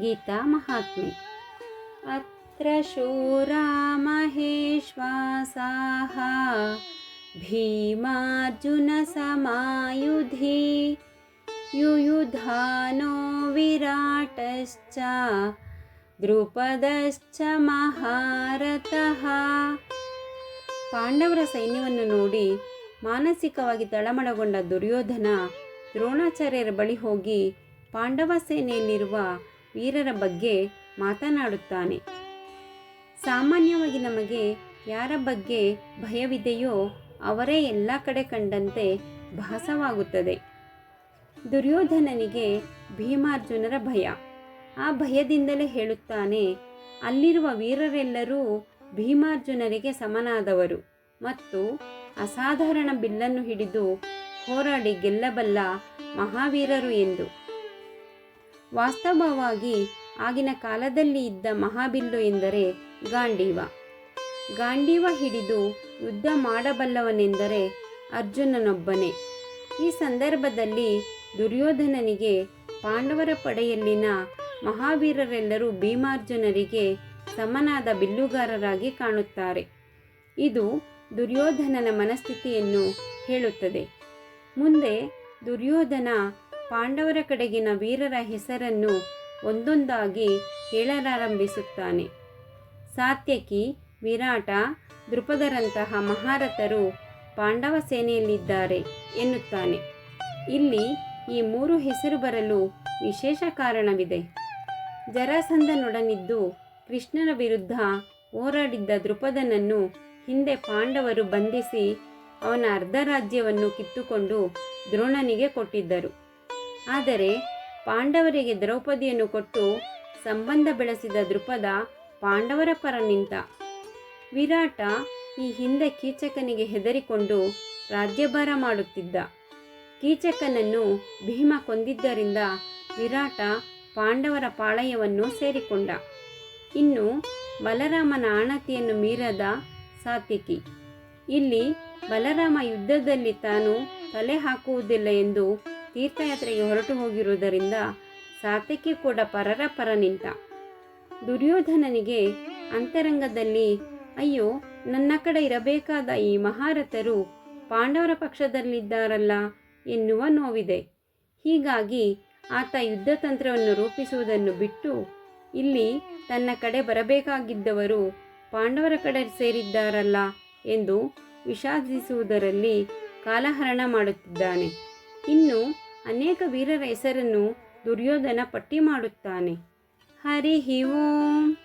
ಗೀತಾ ಮಹಾತ್ಮೆ. ಅತ್ರ ಶೂರಾ ಮಹೇಶ್ವಾಸಾಹ ಸಮಾಯುಧಿ, ಯುಯುಧಾನೋ ವಿರಾಟಶ್ಚ, ದ್ರುಪದಶ್ಚ ಮಹಾರಥಃ. ಪಾಂಡವರ ಸೈನ್ಯವನ್ನು ನೋಡಿ ಮಾನಸಿಕವಾಗಿ ತಳಮಳಗೊಂಡ ದುರ್ಯೋಧನ ದ್ರೋಣಾಚಾರ್ಯರ ಬಳಿ ಹೋಗಿ ಪಾಂಡವ ಸೇನೆಯಲ್ಲಿರುವ ವೀರರ ಬಗ್ಗೆ ಮಾತನಾಡುತ್ತಾನೆ. ಸಾಮಾನ್ಯವಾಗಿ ನಮಗೆ ಯಾರ ಬಗ್ಗೆ ಭಯವಿದೆಯೋ ಅವರೇ ಎಲ್ಲ ಕಡೆ ಕಂಡಂತೆ ಭಾಸವಾಗುತ್ತದೆ. ದುರ್ಯೋಧನನಿಗೆ ಭೀಮಾರ್ಜುನರ ಭಯ. ಆ ಭಯದಿಂದಲೇ ಹೇಳುತ್ತಾನೆ, ಅಲ್ಲಿರುವ ವೀರರೆಲ್ಲರೂ ಭೀಮಾರ್ಜುನರಿಗೆ ಸಮನಾದವರು ಮತ್ತು ಅಸಾಧಾರಣ ಬಿಲ್ಲನ್ನು ಹಿಡಿದು ಹೋರಾಡಿ ಗೆಲ್ಲಬಲ್ಲ ಮಹಾವೀರರು ಎಂದು. ವಾಸ್ತವವಾಗಿ ಆಗಿನ ಕಾಲದಲ್ಲಿ ಇದ್ದ ಮಹಾಬಿಲ್ಲು ಎಂದರೆ ಗಾಂಡೀವ. ಗಾಂಡೀವ ಹಿಡಿದು ಯುದ್ಧ ಮಾಡಬಲ್ಲವನೆಂದರೆ ಅರ್ಜುನನೊಬ್ಬನೇ. ಈ ಸಂದರ್ಭದಲ್ಲಿ ದುರ್ಯೋಧನನಿಗೆ ಪಾಂಡವರ ಪಡೆಯಲ್ಲಿನ ಮಹಾವೀರರೆಲ್ಲರೂ ಭೀಮಾರ್ಜುನರಿಗೆ ಸಮನಾದ ಬಿಲ್ಲುಗಾರರಾಗಿ ಕಾಣುತ್ತಾರೆ. ಇದು ದುರ್ಯೋಧನನ ಮನಸ್ಥಿತಿಯನ್ನು ಹೇಳುತ್ತದೆ. ಮುಂದೆ ದುರ್ಯೋಧನ ಪಾಂಡವರ ಕಡೆಗಿನ ವೀರರ ಹೆಸರನ್ನು ಒಂದೊಂದಾಗಿ ಹೇಳಲಾರಂಭಿಸುತ್ತಾನೆ. ಸಾತ್ಯಕಿ, ವಿರಾಟ ದೃಪದರಂತಹ ಮಹಾರಥರು ಪಾಂಡವ ಸೇನೆಯಲ್ಲಿದ್ದಾರೆ ಎನ್ನುತ್ತಾನೆ. ಇಲ್ಲಿ ಈ ಮೂರು ಹೆಸರು ಬರಲು ವಿಶೇಷ ಕಾರಣವಿದೆ. ಜರಾಸಂಧನೊಡನಿದ್ದು ಕೃಷ್ಣನ ವಿರುದ್ಧ ಹೋರಾಡಿದ್ದ ದೃಪದನನ್ನು ಹಿಂದೆ ಪಾಂಡವರು ಬಂಧಿಸಿ ಅವನ ಅರ್ಧ ರಾಜ್ಯವನ್ನು ಕಿತ್ತುಕೊಂಡು ದ್ರೋಣನಿಗೆ ಕೊಟ್ಟಿದ್ದರು. ಆದರೆ ಪಾಂಡವರಿಗೆ ದ್ರೌಪದಿಯನ್ನು ಕೊಟ್ಟು ಸಂಬಂಧ ಬೆಳೆಸಿದ ದೃಪದ ಪಾಂಡವರ ಪರ ನಿಂತ. ವಿರಾಟ ಈ ಹಿಂದೆ ಕೀಚಕನಿಗೆ ಹೆದರಿಕೊಂಡು ರಾಜ್ಯಭಾರ ಮಾಡುತ್ತಿದ್ದ. ಕೀಚಕನನ್ನು ಭೀಮ ಕೊಂದಿದ್ದರಿಂದ ವಿರಾಟ ಪಾಂಡವರ ಪಾಳಯವನ್ನು ಸೇರಿಕೊಂಡ. ಇನ್ನು ಬಲರಾಮನ ಆಣತಿಯನ್ನು ಮೀರದ ಸಾತ್ವಿಕಿ. ಇಲ್ಲಿ ಬಲರಾಮ ಯುದ್ಧದಲ್ಲಿ ತಾನು ತಲೆ ಹಾಕುವುದಿಲ್ಲ ಎಂದು ತೀರ್ಥಯಾತ್ರೆಗೆ ಹೊರಟು ಹೋಗಿರುವುದರಿಂದ ಸಾತಕ್ಕೆ ಕೂಡ ಪರರ ಪರ ನಿಂತ. ದುರ್ಯೋಧನನಿಗೆ ಅಂತರಂಗದಲ್ಲಿ, ಅಯ್ಯೋ, ನನ್ನ ಕಡೆ ಇರಬೇಕಾದ ಈ ಮಹಾರಥರು ಪಾಂಡವರ ಪಕ್ಷದಲ್ಲಿದ್ದಾರಲ್ಲ ಎನ್ನುವ ನೋವಿದೆ. ಹೀಗಾಗಿ ಆತ ಯುದ್ಧ ತಂತ್ರವನ್ನು ರೂಪಿಸುವುದನ್ನು ಬಿಟ್ಟು ಇಲ್ಲಿ ತನ್ನ ಕಡೆ ಬರಬೇಕಾಗಿದ್ದವರು ಪಾಂಡವರ ಕಡೆ ಸೇರಿದ್ದಾರಲ್ಲ ಎಂದು ವಿಷಾದಿಸುವುದರಲ್ಲಿ ಕಾಲಹರಣ ಮಾಡುತ್ತಿದ್ದಾನೆ. ಇನ್ನು ಅನೇಕ ವೀರರ ಹೆಸರನ್ನು ದುರ್ಯೋಧನ ಪಟ್ಟಿ ಮಾಡುತ್ತಾನೆ. ಹರಿ ಓಂ.